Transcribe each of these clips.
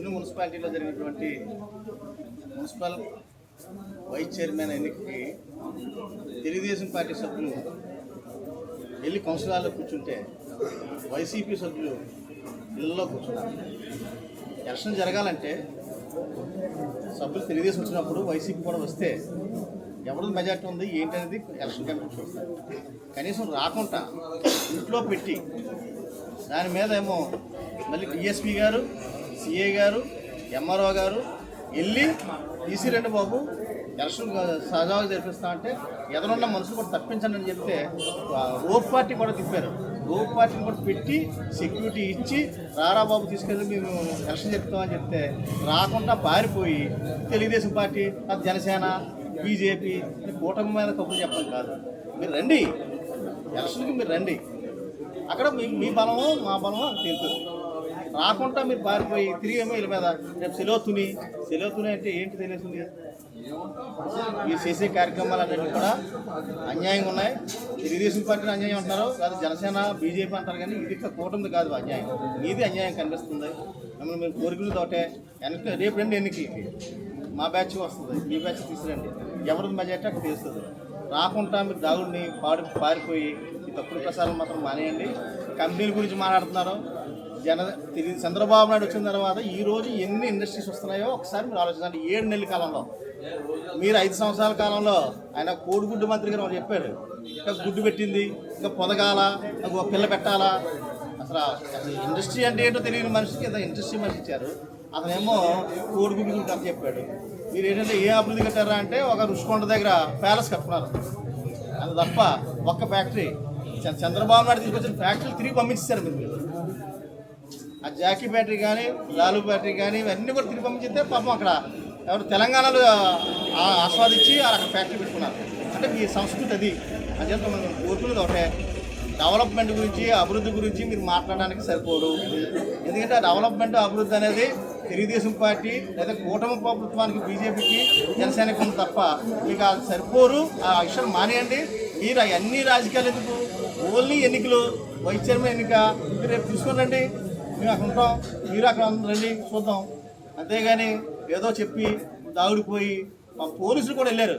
తుని మున్సిపాలిటీలో జరిగినటువంటి municipal vice chairman ఎన్నికకి తెలుగుదేశం పార్టీ సభ్యులు వెళ్ళి కౌన్సిల్ హాల్లో కూర్చుంటే వైసీపీ సభ్యులు ఇళ్ళలో కూర్చున్నారు. ఎలక్షన్ జరగాలంటే సభ్యులు తెలుగుదేశం వచ్చినప్పుడు వైసీపీ కూడా వస్తే ఎవరిది మెజార్టీ ఉంది ఏంటనేది ఎలక్షన్ కమిషన్ చూస్తారు. కనీసం రాకుండా ఇంట్లో పెట్టి దాని మీద ఏమో మళ్ళీ డిఎస్పీ గారు సిఏ గారు ఎంఆర్ఓ గారు వెళ్ళి తీసిరండి బాబు ఎలక్షన్ సజావుగా జరిపిస్తా అంటే ఎదనున్న మనుషులు కూడా తప్పించండి అని చెప్తే ఆ రోప్ పార్టీ కూడా తిప్పారు. రోప్ పార్టీని కూడా పెట్టి సెక్యూరిటీ ఇచ్చి రారా బాబు తీసుకెళ్ళి మేము ఎలక్షన్ చెప్తామని చెప్తే రాకుండా పారిపోయి తెలుగుదేశం పార్టీ అది జనసేన బీజేపీ అని కూటమి మీద కబుర్లు చెప్పడం కాదు. మీరు రండి. ఎలక్షన్కి మీరు రండి. అక్కడ మీ మీ బలమో మా బలమో అది తెలుస్తుంది రాకుండా మీరు పారిపోయి తిరిగి ఏమో వీళ్ళ మీద రేపు సెలవుతుని సెలవుతుని అంటే ఏంటి తెలియతుంది మీరు చేసే కార్యక్రమాలన్నీ కూడా అన్యాయంగా ఉన్నాయి. తెలుగుదేశం పార్టీని అన్యాయం అంటారు కాదు జనసేన బీజేపీ అంటారు కానీ ఇది కూటమిది కాదు అన్యాయం. ఇది అన్యాయం కనిపిస్తుంది. మిమ్మల్ని మీరు కోరికలు తోటే వెనక రేపు రండి ఎన్నికి మా బ్యాచ్ వస్తుంది. మీ బ్యాచ్ తీసుకురండి. ఎవరిది మెజార్టీ అక్కడ తీస్తుంది రాకుండా మీరు దాగుడిని పాడు పారిపోయి ఈ తప్పుడు ప్రసారం మాత్రం మానేయండి. కంపెనీల గురించి మాట్లాడుతున్నారు. జన తిరిగి చంద్రబాబు నాయుడు వచ్చిన తర్వాత ఈ రోజు ఎన్ని ఇండస్ట్రీస్ వస్తున్నాయో ఒకసారి మీరు ఆలోచించండి. ఏడు నెలల కాలంలో. మీరు ఐదు సంవత్సరాల కాలంలో ఆయన కోడిగుడ్డు మంత్రి గారు చెప్పాడు. ఇంకా గుడ్డు పెట్టింది ఇంకా పొదగాల ఒక పిల్ల పెట్టాలా? అసలు అసలు ఇండస్ట్రీ అంటే ఏంటో తెలియని మనిషికి ఏదో ఇండస్ట్రీ మనిషి ఇచ్చారు. అతనేమో కోడిగుడ్డు గురించి చెప్పాడు. మీరు ఏంటంటే ఏ అభివృద్ధి కట్టారా అంటే ఒక రుషికొండ దగ్గర ప్యాలెస్ కట్టుకున్నారు. అది తప్ప ఒక్క ఫ్యాక్టరీ. చంద్రబాబు నాయుడు తీసుకొచ్చిన ఫ్యాక్టరీలు తిరిగి పంపించారు మీరు. ఆ జాకీ బ్యాటరీ కానీ లాలు బ్యాటరీ కానీ ఇవన్నీ కూడా తిరిగి పంపించితే పాపం అక్కడ ఎవరు తెలంగాణలో ఆస్వాదించి అక్కడ ఫ్యాక్టరీ పెట్టుకున్నారు. అంటే మీ సంస్కృతి అది. అని చెప్పి మనం కోరుకునేది ఒకటే. డెవలప్మెంట్ గురించి అభివృద్ధి గురించి మీరు మాట్లాడడానికి సరిపోదు. ఎందుకంటే ఆ డెవలప్మెంట్ అభివృద్ధి అనేది తెలుగుదేశం పార్టీ లేదా కూటమి ప్రభుత్వానికి బీజేపీకి జనసేనకు ఉంది తప్ప మీకు అది సరిపోరు ఆ విషయాలు మానేయండి. మీరు అన్ని రాజకీయాలు ఎందుకు? ఓన్లీ ఎన్నికలు. వైస్ చైర్మన్ ఎన్నిక. మీరు రేపు తీసుకుని మేము అక్కడ ఉంటాం మీరు అక్కడ రండి చూద్దాం. అంతేగాని ఏదో చెప్పి దాగుడిపోయి మా పోలీసులు కూడా వెళ్ళారు.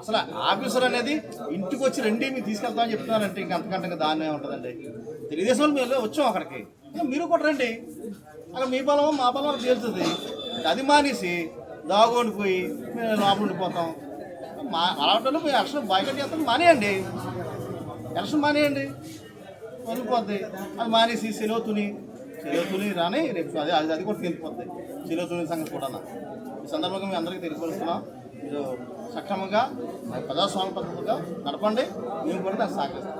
అసలు ఆఫీసర్ అనేది ఇంటికి వచ్చి రండి మీరు తీసుకెళ్తామని చెప్తున్నారంటే ఇంకా అంతకంటే ఇంకా దాన్నే ఉంటుందండి. తెలుగుదేశం వాళ్ళు మేము వచ్చాం అక్కడికి. మీరు కూడా రండి. అక్కడ మీ బలం మా బలం తేలుతుంది. అది మానేసి దాగుండి పోయి మేము లోపల ఉండిపోతాం. మా అలాంటి మీరు ఎలక్షన్ బాయ్కట్ చేస్తాం మానేయండి. ఎలక్షన్ మానేయండి. వెళ్ళిపోద్ది అది మానేసి సెలవుతుని సెలవుతుని రాని రేపు అదే అది అది కూడా తేలిపోద్ది. సెలవుతుని సంగతి కూడా ఈ సందర్భంగా మేము అందరికీ తెలుసుకొస్తున్నాం మీరు సక్రమంగా ప్రజాస్వామ్య పద్ధతిగా నడపండి. మేము కూడా దాన్ని సహకరిస్తాం